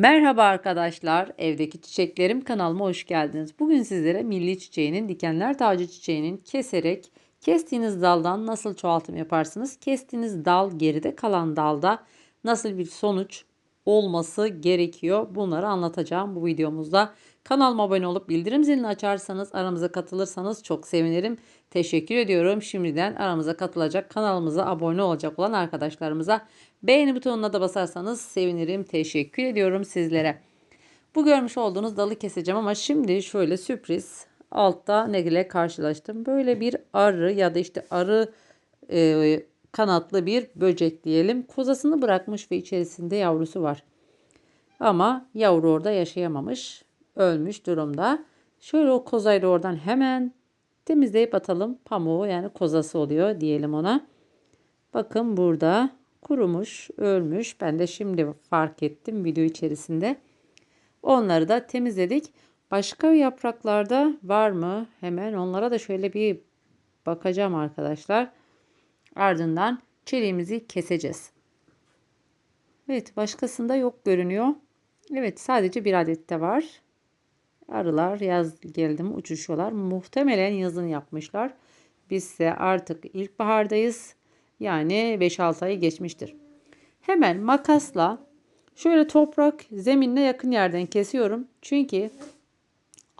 Merhaba arkadaşlar, evdeki çiçeklerim kanalıma hoş geldiniz. Bugün sizlere milli çiçeğinin, dikenler tacı çiçeğinin keserek kestiğiniz daldan nasıl çoğaltım yaparsınız? Kestiğiniz dal geride kalan dalda nasıl bir sonuç olması gerekiyor? Bunları anlatacağım bu videomuzda. Kanalıma abone olup bildirim zilini açarsanız aramıza katılırsanız çok sevinirim. Teşekkür ediyorum. Şimdiden aramıza katılacak kanalımıza abone olacak olan arkadaşlarımıza beğeni butonuna da basarsanız sevinirim. Teşekkür ediyorum sizlere. Bu görmüş olduğunuz dalı keseceğim ama şimdi şöyle sürpriz altta ne ile karşılaştım. Böyle bir arı ya da işte arı e, kanatlı bir böcek diyelim. Kozasını bırakmış ve içerisinde yavrusu var. Ama yavru orada yaşayamamış. Ölmüş durumda. Şöyle o kozayı da oradan hemen temizleyip atalım. Pamuğu yani kozası oluyor diyelim ona. Bakın burada kurumuş, ölmüş. Ben de şimdi fark ettim video içerisinde. Onları da temizledik. Başka yapraklarda var mı? Hemen onlara da şöyle bir bakacağım arkadaşlar. Ardından çeliğimizi keseceğiz. Evet başkasında yok görünüyor. Evet sadece bir adette var. Arılar yaz geldim uçuşuyorlar. Muhtemelen yazın yapmışlar. Biz ise artık ilkbahardayız. Yani 5-6 ayı geçmiştir. Hemen makasla şöyle toprak zeminine yakın yerden kesiyorum. Çünkü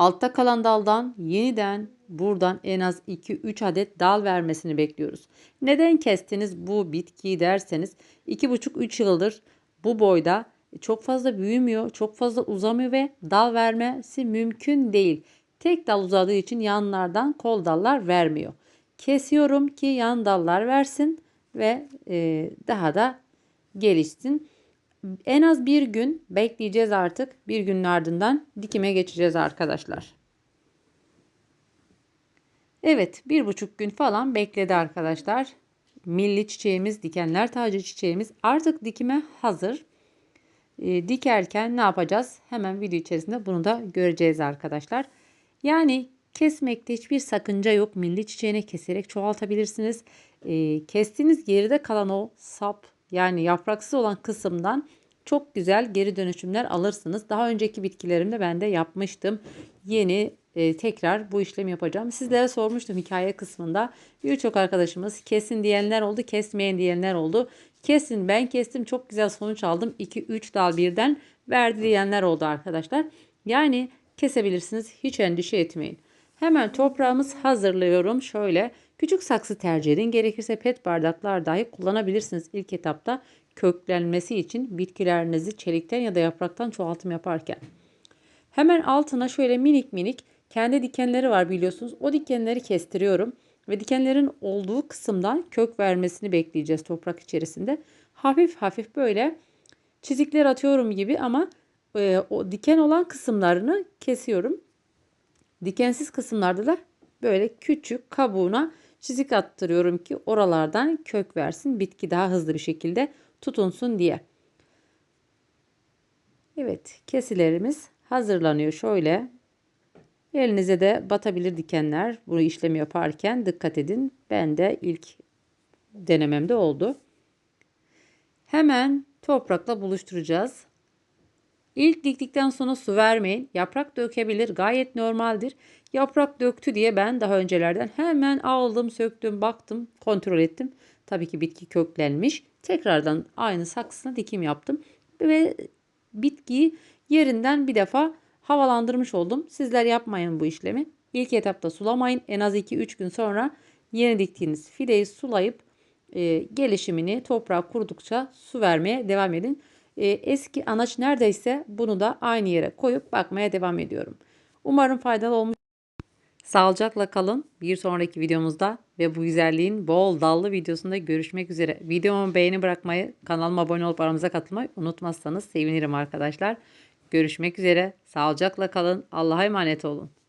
altta kalan daldan yeniden buradan en az 2-3 adet dal vermesini bekliyoruz. Neden kestiniz bu bitkiyi derseniz 2,5-3 yıldır bu boyda çok fazla büyümüyor, çok fazla uzamıyor ve dal vermesi mümkün değil. Tek dal uzadığı için yanlardan kol dallar vermiyor. Kesiyorum ki yan dallar versin ve e, daha da gelişsin. En az bir gün bekleyeceğiz artık. Bir günün ardından dikime geçeceğiz arkadaşlar. Evet bir buçuk gün falan bekledi arkadaşlar. Milli çiçeğimiz, dikenler tacı çiçeğimiz artık dikime hazır. E, dikerken ne yapacağız? Hemen video içerisinde bunu da göreceğiz arkadaşlar. Yani kesmekte hiçbir sakınca yok. Milli çiçeğini keserek çoğaltabilirsiniz. E, kestiğiniz geride kalan o sap yani yapraksız olan kısımdan çok güzel geri dönüşümler alırsınız. Daha önceki bitkilerimde ben de yapmıştım. Yeni e, tekrar bu işlemi yapacağım. Sizlere sormuştum hikaye kısmında. Birçok arkadaşımız kesin diyenler oldu, kesmeyen diyenler oldu. Kesin ben kestim çok güzel sonuç aldım. 2-3 dal birden verdi diyenler oldu arkadaşlar. Yani kesebilirsiniz hiç endişe etmeyin. Hemen toprağımız hazırlıyorum. Şöyle küçük saksı tercih edin. Gerekirse pet bardaklar dahi kullanabilirsiniz ilk etapta köklenmesi için bitkilerinizi çelikten ya da yapraktan çoğaltım yaparken. Hemen altına şöyle minik minik kendi dikenleri var biliyorsunuz. O dikenleri kestiriyorum ve dikenlerin olduğu kısımdan kök vermesini bekleyeceğiz toprak içerisinde. Hafif hafif böyle çizikler atıyorum gibi ama e, o diken olan kısımlarını kesiyorum. Dikensiz kısımlarda da böyle küçük kabuğuna çizik attırıyorum ki oralardan kök versin. Bitki daha hızlı bir şekilde tutunsun diye. Evet kesilerimiz hazırlanıyor şöyle. Elinize de batabilir dikenler. Bu işlemi yaparken dikkat edin. Ben de ilk denememde oldu. Hemen toprakla buluşturacağız. İlk diktikten sonra su vermeyin. Yaprak dökebilir. Gayet normaldir. Yaprak döktü diye ben daha öncelerden hemen aldım, söktüm, baktım, kontrol ettim. Tabii ki bitki köklenmiş. Tekrardan aynı saksısına dikim yaptım. Ve bitkiyi yerinden bir defa havalandırmış oldum. Sizler yapmayın bu işlemi. İlk etapta sulamayın. En az 2-3 gün sonra yeni diktiğiniz fideyi sulayıp e, gelişimini toprağa kurudukça su vermeye devam edin. E, eski anaç neredeyse bunu da aynı yere koyup bakmaya devam ediyorum. Umarım faydalı olmuş. Sağlıcakla kalın. Bir sonraki videomuzda ve bu güzelliğin bol dallı videosunda görüşmek üzere. Videomu beğeni bırakmayı, kanalıma abone olup aramıza katılmayı unutmazsanız sevinirim arkadaşlar. Görüşmek üzere. Sağlıcakla kalın. Allah'a emanet olun.